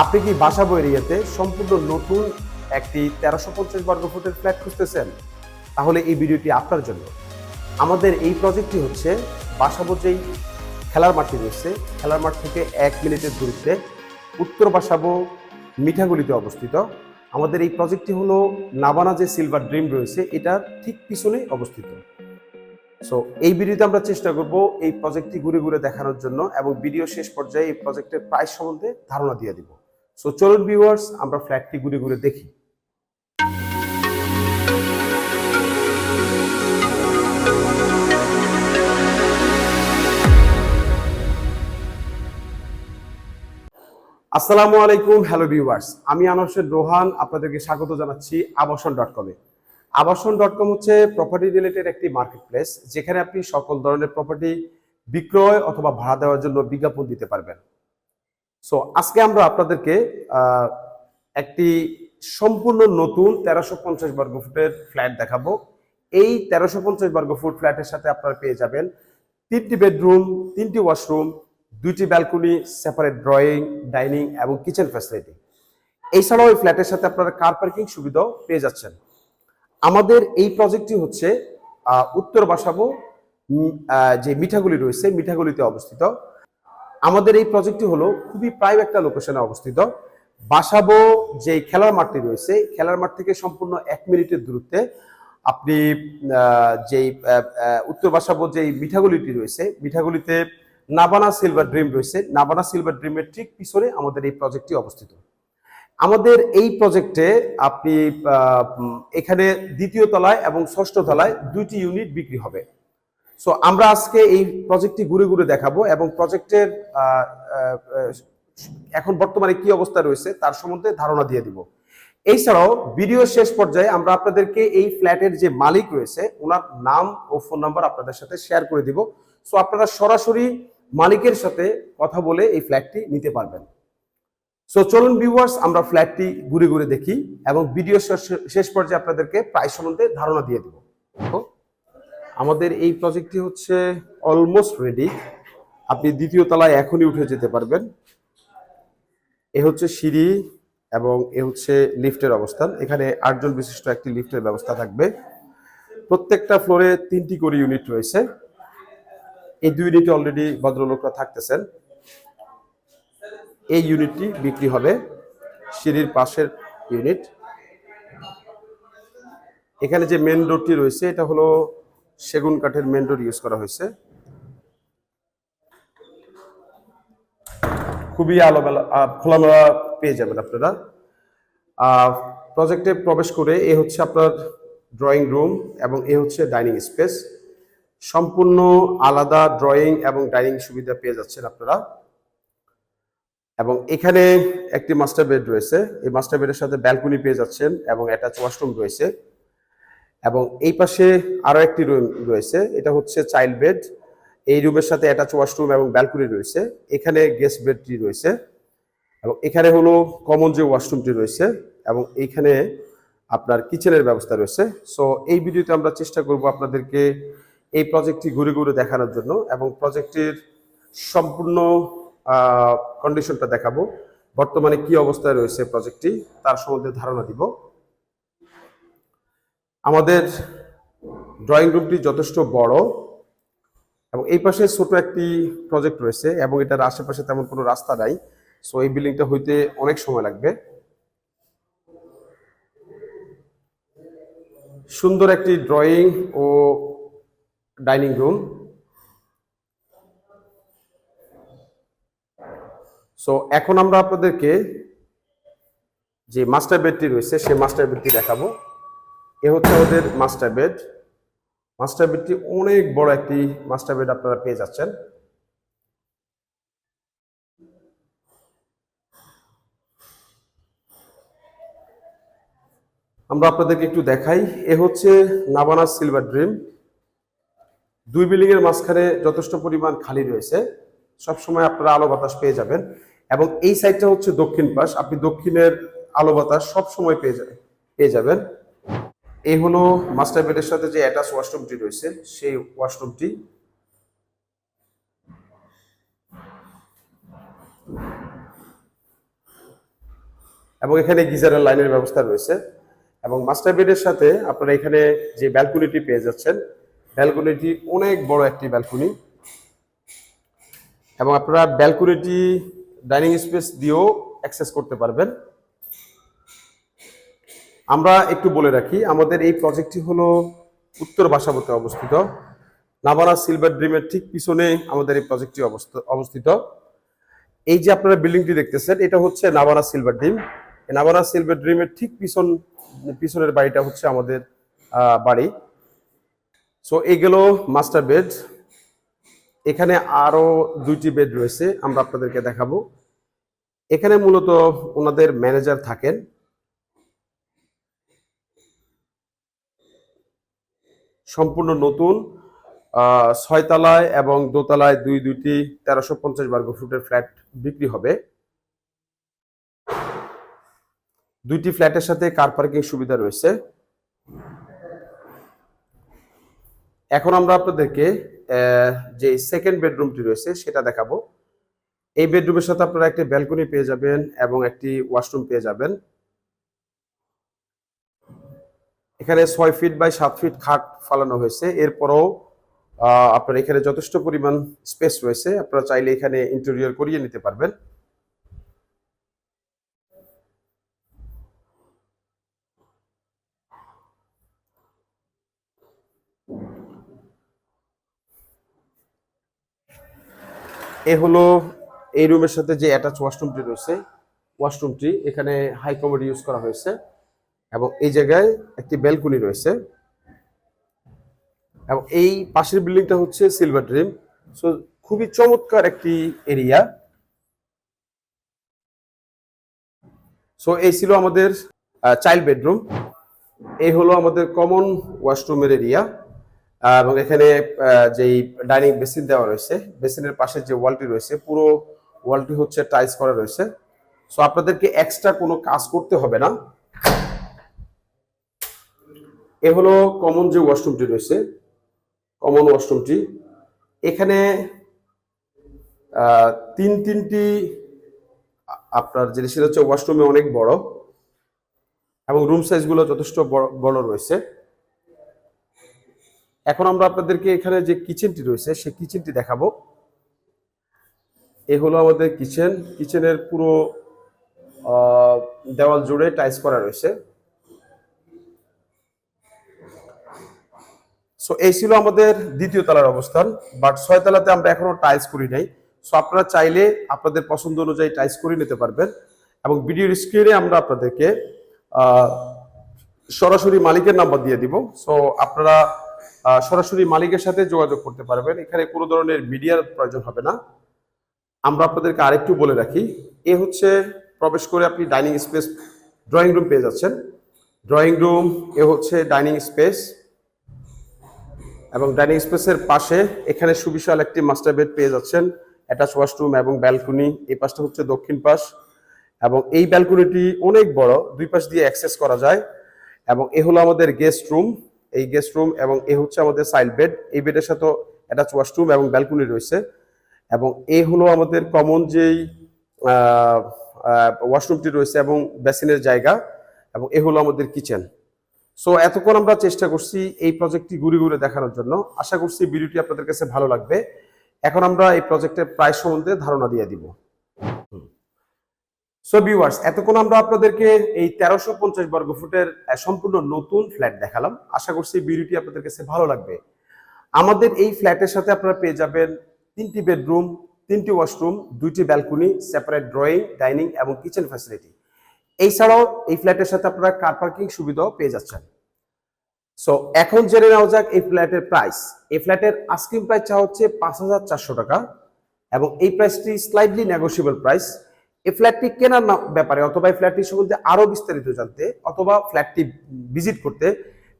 আপনি কি বাসা বাসাবো এরিয়াতে সম্পূর্ণ নতুন একটি তেরোশো পঞ্চাশ বর্গ ফুটের ফ্ল্যাট খুঁজতেছেন? তাহলে এই ভিডিওটি আপনার জন্য। আমাদের এই প্রজেক্টটি হচ্ছে বাসাবো যেই খেলার মাঠটি রয়েছে। খেলার মাঠ থেকে এক মিনিটের দূরত্বে উত্তর বাসাবো মিঠাগুলিতে অবস্থিত। আমাদের এই প্রজেক্টটি হলো নাবানা যে সিলভার ড্রিম রয়েছে, এটা ঠিক পিছনে অবস্থিত। সো এই ভিডিওতে আমরা চেষ্টা করব এই প্রজেক্টটি ঘুরে ঘুরে দেখানোর জন্য এবং ভিডিও শেষ পর্যায়ে এই প্রজেক্টের প্রাইস সম্বন্ধে ধারণা দিয়ে দিব। সো চলুন ভিউয়ার্স আমরা ফ্ল্যাটটি ঘুরে ঘুরে দেখি। আসসালামু আলাইকুম হ্যালো ভিউয়ার্স আমি আনসের রোহান, আপনাদেরকে স্বাগত জানাচ্ছি আবাসন ডট কমে আবাসন ডট কম হচ্ছে প্রপার্টি রিলেটেড একটি মার্কেট প্লেস যেখানে আপনি সকল ধরনের প্রপার্টি বিক্রয় অথবা ভাড়া দেওয়ার জন্য বিজ্ঞাপন দিতে পারবেন। সো আজকে আমরা আপনাদেরকে একটি সম্পূর্ণ নতুন তেরোশো পঞ্চাশ বর্গ ফুটের ফ্ল্যাট দেখাবো। এই তেরোশো পঞ্চাশ বর্গ ফুট ফ্ল্যাটের সাথে আপনারা পেয়ে যাবেন তিনটি বেডরুম, তিনটি ওয়াশরুম, দুইটি ব্যালকনি, সেপারেট ড্রয়িং, ডাইনিং এবং কিচেন ফ্যাসিলিটি। এছাড়াও এই ফ্ল্যাটের সাথে আপনারা কার পার্কিং সুবিধাও পেয়ে যাচ্ছেন। আমাদের এই প্রজেক্টটি হচ্ছে উত্তর বাসাবো যে মিঠাগুলি রয়েছে, মিঠাগুলিতে অবস্থিত। আমাদের এই প্রজেক্টটি হলো খুবই প্রাইম একটা লোকেশনে অবস্থিত। বাসাবো যে খেলার মাঠটি রয়েছে, খেলার মাঠ থেকে সম্পূর্ণ এক মিনিটের দূরত্বে আপনি যেই উত্তর বাসাবো যেই মিঠাগুলিটি রয়েছে, মিঠাগুলিতে নাবানা সিলভার ড্রিম রয়েছে। নাবানা সিলভার ড্রিমের ঠিক পিছনে আমাদের এই প্রজেক্টটি অবস্থিত। আমাদের এই প্রজেক্টে আপনি এখানে দ্বিতীয় তলায় এবং ষষ্ঠ তলায় দুইটি ইউনিট বিক্রি হবে। সো আমরা আজকে এই প্রজেক্টটি ঘুরে ঘুরে দেখাবো এবং প্রজেক্টের এখন বর্তমানে কি অবস্থা রয়েছে তার সম্বন্ধে ধারণা দিয়ে দিব। এছাড়াও ভিডিও শেষ পর্যায়ে আমরা আপনাদেরকে এই ফ্ল্যাটের যে মালিক রয়েছে, ওনার নাম ও ফোন নাম্বার আপনাদের সাথে শেয়ার করে দিব। সো আপনারা সরাসরি মালিকের সাথে কথা বলে এই ফ্ল্যাটটি নিতে পারবেন। সো চলুন ভিউয়ার্স আমরা ফ্ল্যাটটি ঘুরে ঘুরে দেখি এবং ভিডিও শেষ- পর্যায়ে আপনাদেরকে প্রাইস সম্বন্ধে ধারণা দিয়ে দেব। আমাদের এই প্রজেক্টটি হচ্ছে অলমোস্ট রেডি আপনি দ্বিতীয় তলায় এখনই উঠে যেতে পারবেন। এ হচ্ছে সিঁড়ি এবং এ হচ্ছে লিফটের অবস্থান। এখানে আটজন বিশিষ্ট একটি লিফটের ব্যবস্থা থাকবে। প্রত্যেকটা ফ্লোরে তিনটি করে ইউনিট রয়েছে। এই দুই ইউনিটে অলরেডি ভদ্রলোকরা থাকতেছেন। এই ইউনিটটি বিক্রি হবে সিঁড়ির পাশের ইউনিট এখানে যে মেন রোডটি রয়েছে, এটা হলো সেগুন কাঠের মেন রোড ইউজ করা হয়েছে। খুবই আলোমেলা খোলামেলা পেয়ে যাবেন আপনারা। প্রজেক্টে প্রবেশ করে এ হচ্ছে আপনার ড্রয়িং রুম এবং এ হচ্ছে ডাইনিং স্পেস সম্পূর্ণ আলাদা ড্রয়িং এবং ডাইনিং সুবিধা পেয়ে যাচ্ছেন আপনারা। এবং এখানে একটি মাস্টার বেড রয়েছে। এই মাস্টার বেডের সাথে ব্যালকনি পেয়ে যাচ্ছেন এবং অ্যাটাচ ওয়াশরুম রয়েছে। এবং এই পাশে আরও একটি রুম রয়েছে, এটা হচ্ছে চাইল্ড বেড। এই রুমের সাথে অ্যাটাচ ওয়াশরুম এবং ব্যালকনি রয়েছে, এখানে গেস্ট বেডটি রয়েছে এবং এখানে হলো কমন যে ওয়াশরুমটি রয়েছে এবং এইখানে আপনার কিচেনের ব্যবস্থা রয়েছে। সো এই ভিডিওতে আমরা চেষ্টা করব আপনাদেরকে এই প্রজেক্টটি ঘুরে ঘুরে দেখানোর জন্য এবং প্রজেক্টের সম্পূর্ণ কন্ডিশনটা দেখাবো। বর্তমানে কি অবস্থায় রয়েছে প্রজেক্টটি, তার সম্বন্ধে ধারণা দিব। আমাদের ড্রয়িং রুমটি যথেষ্ট বড় এবং এই পাশে ছোট একটি প্রজেক্ট রয়েছে এবং এটার আশেপাশে তেমন কোনো রাস্তা নাই। সো এই বিল্ডিংটা হইতে অনেক সময় লাগবে। সুন্দর একটি ড্রয়িং ও ডাইনিং রুম সো এখন আমরা আপনাদেরকে যে মাস্টার বেডটি রয়েছে, সেই মাস্টার বেডটি দেখাবো। এ হচ্ছে আমাদের মাস্টার বেড মাস্টার বেডটি অনেক বড় একটি মাস্টার বেড আপনারা পেয়ে যাচ্ছেন। আমরা আপনাদেরকে একটু দেখাই। এ হচ্ছে নাবানা সিলভার ড্রিম দুই বিল্ডিং এর মাঝখানে যথেষ্ট পরিমাণ খালি রয়েছে। সব সময় আপনারা আলো বাতাস পেয়ে যাবেন। এবং এই সাইডটা হচ্ছে দক্ষিণ পাশ। আপনি দক্ষিণের আলো বাতাস সব সময় পেয়ে যাবেন পেয়ে যাবেন। এই হলো মাস্টার বেডের সাথে যে অ্যাটাচ ওয়াশরুমটি রয়েছে, সেই ওয়াশরুমটি এবং এখানে গিজারের লাইনের ব্যবস্থা রয়েছে। এবং মাস্টার বেডের সাথে আপনারা এখানে যে ব্যালকনিটি পেয়ে যাচ্ছেন ব্যালকনিটি অনেক বড় একটি ব্যালকনি এবং আপনারা ব্যালকনিটি ডাইনিং স্পেস দিয়েও অ্যাক্সেস করতে পারবেন। আমরা একটু বলে রাখি, আমাদের এই প্রজেক্টটি হলো উত্তর বাসাবতে অবস্থিত। নাভানা সিলভার ড্রিমের ঠিক পিছনে আমাদের এই প্রজেক্টটি অবস্থ- অবস্থিত। এই যে আপনারা বিল্ডিংটি দেখতেছেন, এটা হচ্ছে Navana silver dream Navana silver ড্রিমের ঠিক পিছন, পিছনের বাড়িটা হচ্ছে আমাদের বাড়ি। সো এইগুলো মাস্টার বেড এখানে আরও দুইটি বেড রয়েছে, আমরা আপনাদেরকে দেখাবো। এখানে মূলত ওনাদের ম্যানেজার থাকেন। সম্পূর্ণ নতুন ছয়তলায় এবং দোতলায় দুই দুইটি তেরোশো পঞ্চাশ বর্গ ফুটের ফ্ল্যাট বিক্রি হবে। দুইটি ফ্ল্যাটের সাথে কার পার্কিং সুবিধা রয়েছে। এখন আমরা আপনাদেরকে যে সেকেন্ড বেডরুমটি রয়েছে সেটা দেখাবো। এই বেডরুমের সাথে আপনারা একটি ব্যালকনি পেয়ে যাবেন এবং একটি ওয়াশরুম পেয়ে যাবেন। এখানে ছয় ফিট বাই সাত ফিট খাট ফালানো হয়েছে। এরপরও আপনার এখানে যথেষ্ট পরিমাণ স্পেস রয়েছে। আপনারা চাইলে এখানে ইন্টেরিয়র করিয়ে নিতে পারবেন। এ হলো এই রুমের সাথে যে অ্যাটাচ ওয়াশরুমটি রয়েছে ওয়াশরুমটি এখানে হাই কমোড ইউজ করা হয়েছে। এবং এই জায়গায় একটি ব্যালকনি রয়েছে। এবং এই পাশের বিল্ডিংটা হচ্ছে সিলভার ড্রিম। সো খুবই চমৎকার একটি এরিয়া। সো এই ছিল আমাদের চাইল্ড বেডরুম। এই হলো আমাদের কমন ওয়াশরুমের এরিয়া। এবং এখানে যেই ডাইনিং বেসিন দেওয়া রয়েছে, বেসিনের পাশে যে ওয়ালটি রয়েছে, পুরো ওয়ালটি হচ্ছে টাইলস করা রয়েছে। সো আপনাদেরকে এক্সট্রা কোনো কাজ করতে হবে না। এ হলো কমন যে ওয়াশরুমটি রয়েছে কমন ওয়াশরুমটি এখানে তিন তিনটি, আপনার জিনিসের হচ্ছে ওয়াশরুমে অনেক বড় এবং রুম সাইজগুলো যথেষ্ট বড় রয়েছে। এখন আমরা আপনাদেরকে এখানে যে কিচেনটি রয়েছে, সেই কিচেনটি দেখাবো। এ হলো আমাদের কিচেন কিচেনের পুরো দেওয়াল জুড়ে টাইলস করা রয়েছে। সো এই ছিল আমাদের দ্বিতীয় তলার অবস্থান বাট ছয় তলাতে আমরা এখনও টাইলস করি নাই। সো আপনারা চাইলে আপনাদের পছন্দ অনুযায়ী টাইলস করে নিতে পারবেন এবং ভিডিওর স্ক্রিনে আমরা আপনাদেরকে সরাসরি মালিকের নাম্বার দিয়ে দিব। সো আপনারা সরাসরি মালিকের সাথে যোগাযোগ করতে পারবেন। এখানে কোনো ধরনের মিডিয়ার প্রয়োজন হবে না। আমরা আপনাদেরকে আরেকটু বলে রাখি, এ হচ্ছে প্রবেশ করে আপনি ডাইনিং স্পেস ড্রয়িং রুম পেয়ে যাচ্ছেন। ড্রয়িং রুম এ হচ্ছে ডাইনিং স্পেস এবং ডাইনিং স্পেসের পাশে এখানে সুবিশাল একটি মাস্টার বেড পেয়ে যাচ্ছেন, অ্যাটাচ ওয়াশরুম এবং ব্যালকনি। এই পাশটা হচ্ছে দক্ষিণ পাশ। এবং এই ব্যালকনিটি অনেক বড়, দুই পাশ দিয়ে অ্যাক্সেস করা যায়। এবং এ হলো আমাদের গেস্ট রুম। এই গেস্ট রুম এবং এ হচ্ছে আমাদের সাইড বেড। এই বেডের সাথে অ্যাটাচ ওয়াশরুম এবং ব্যালকনি রয়েছে। এবং এ হলো আমাদের কমন যেই ওয়াশরুমটি রয়েছে এবং বেসিনের জায়গা। এবং এ হলো আমাদের কিচেন। সো এতক্ষণ আমরা চেষ্টা করছি এই প্রজেক্টটি ঘুরে ঘুরে দেখানোর জন্য। আশা করছি ভিডিওটি আপনাদের কাছে ভালো লাগবে। এখন আমরা এই প্রজেক্টের প্রাইস সম্বন্ধে ধারণা দিয়ে দিব। সো ভিউয়ার্স এতক্ষণ আমরা আপনাদেরকে এই তেরোশো পঞ্চাশ বর্গ ফুটের সম্পূর্ণ নতুন ফ্ল্যাট দেখালাম। আশা করছি ভিডিওটি আপনাদের কাছে ভালো লাগবে। আমাদের এই ফ্ল্যাটের সাথে আপনারা পেয়ে যাবেন তিনটি বেডরুম তিনটি ওয়াশরুম দুইটি ব্যালকনি সেপারেট ড্রয়িং ডাইনিং এবং কিচেন ফ্যাসিলিটি এছাড়াও এই ফ্ল্যাটের সাথে আপনারা কার পার্কিং সুবিধাও পেয়ে যাচ্ছেন। সো এখন জেনে নেওয়া যাক এই ফ্ল্যাটের প্রাইস এই ফ্ল্যাটের আস্কিং প্রাইস চা হচ্ছে পাঁচ হাজার চারশো টাকা এবং এই প্রাইসটি স্লাইডলি নেগোসিয়েবল প্রাইস এই ফ্ল্যাটটি কেনার ব্যাপারে অথবা এই ফ্ল্যাটটি সম্বন্ধে আরও বিস্তারিত জানতে অথবা ফ্ল্যাটটি ভিজিট করতে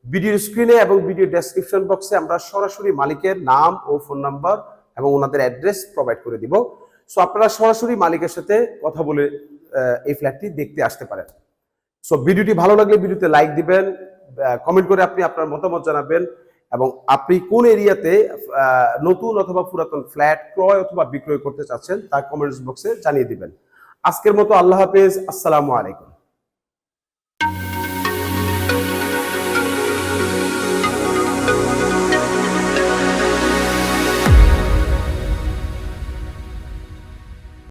ভিডিও স্ক্রিনে এবং ভিডিও ডেসক্রিপশন বক্সে আমরা সরাসরি মালিকের নাম ও ফোন নাম্বার এবং ওনাদের অ্যাড্রেস প্রোভাইড করে দিব। সো আপনারা সরাসরি মালিকের সাথে কথা বলে এই ফ্ল্যাটটি দেখতে আসতে পারেন। সো ভিডিওটি ভালো লাগলে ভিডিওতে লাইক দিবেন কমেন্ট করে আপনি আপনার মতামত জানাবেন এবং আপনি কোন এরিয়াতে নতুন অথবা পুরাতন ফ্ল্যাট ক্রয় অথবা বিক্রয় করতে চাচ্ছেন, তা কমেন্টস বক্সে জানিয়ে দিবেন। আজকের মতো আল্লাহ হাফেজ, আসসালামু আলাইকুম।